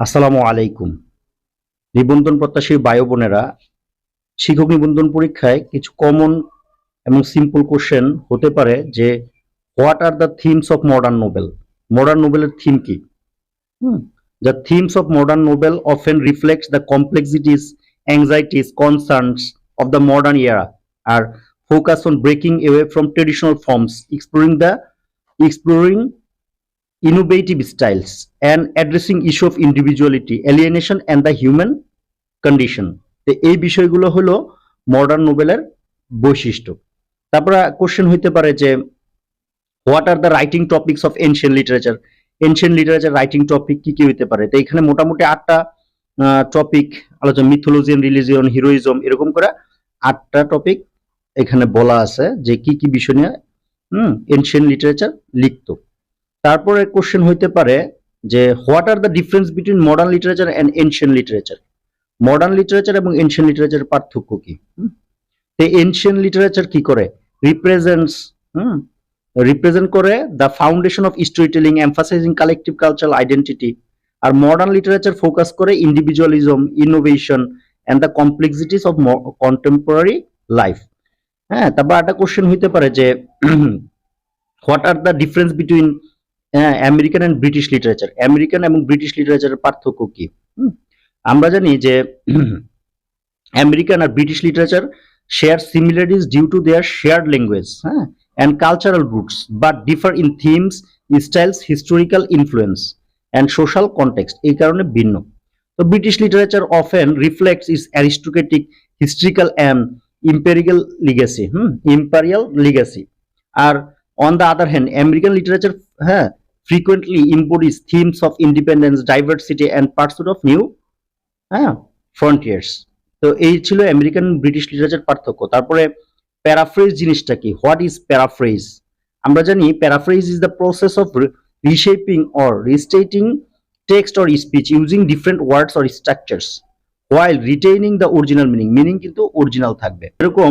আসসালামু আলাইকুম। নিবন্ধন প্রত্যাশী বায়ু বোনেরা, শিক্ষক নিবন্ধন পরীক্ষায় কিছু কমন এবং সিম্পল কোশ্চেন হতে পারে যে what are the themes of modern novel modern নোবেলের theme কি? The themes of modern novel often reflects the complexities anxieties concerns of the modern era R focus on breaking away from traditional forms exploring the exploring innovative styles and addressing issue of individuality, alienation and the human condition. তো এই বিষয়গুলো হলো modern নোবেলের বৈশিষ্ট্য। তারপরে question হইতে পারে যে what are the writing topics of ancient literature ancient literature writing topic কি কি হইতে পারে? তো এখানে মোটামুটি আটটা টপিক আলোচনা মিথোলজিয়ান রিলিজিয়ন হিরোইজম এরকম করে আটটা টপিক এখানে বলা আছে যে কি কি বিষয় নিয়ে, হুম এনশিয়ান লিটারেচার লিখতো। তারপরে কোশ্চেন হইতে পারে যে what are the difference between modern literature and ancient literature modern literature এবং এনশিয়ান লিটারেচারের পার্থক্য কি? হুম? তো এনশিয়ান লিটারেচার কি করে? রিপ্রেজেন্টস রিপ্রেজেন্ট করে the foundation of storytelling emphasising collective cultural identity R modern literature focus করে individualism innovation and the complexities of contemporary life হ্যাঁ তারপর একটা কোশ্চেন হইতে পারে যে what are the difference between American and British literature American এবং British লিটারেচারের পার্থক্য কি? আমরা জানি যে American R British literature share similarities due to their shared language হ্যাঁ and cultural roots but differ in themes styles historical influence and social context এই কারণে ভিন্ন। তো British literature often reflects its aristocratic historical and imperial legacy hmm imperial legacy R on the other hand American literature হ্যাঁ frequently embodies themes of independence, diversity, and pursuit of new হ্যাঁ frontiers তো এই ছিল American British literature পার্থক্য। তারপরে paraphrase জিনিসটা কি? What is paraphrase আমরা জানি paraphrase is the process of reshaping or restating text or speech using different words or structures while retaining the original meaning meaning কিন্তু অরিজিনাল থাকবে। এরকম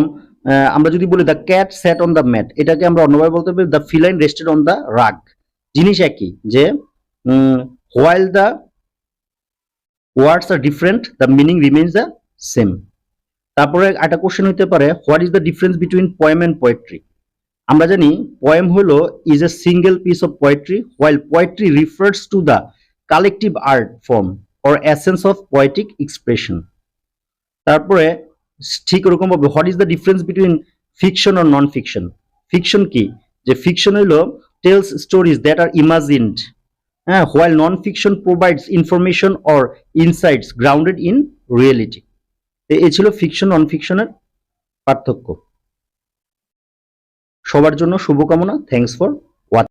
আমরা যদি বলি the cat sat on the mat এটাকে আমরা অন্যভাবে বলতে পারি the feline rested on the rug জিনিস একই যে while the words are different the meaning remains the same তারপরে একটা কোশ্চেন হতে পারে what is the difference between poem and poetry আমরা জানি পোয়েম হলো is a single piece of poetry while poetry refers to the collective art form or essence of poetic expression তারপরে ঠিক ওরকম ভাবে what is the difference between fiction R non fiction fiction কি? যে fiction হলো tells stories that are imagined হ্যাঁ while non fiction provides information or insights grounded in reality এ ছিল fiction নন ফিকশনের পার্থক্য। সবার জন্য শুভকামনা থ্যাংকস ফর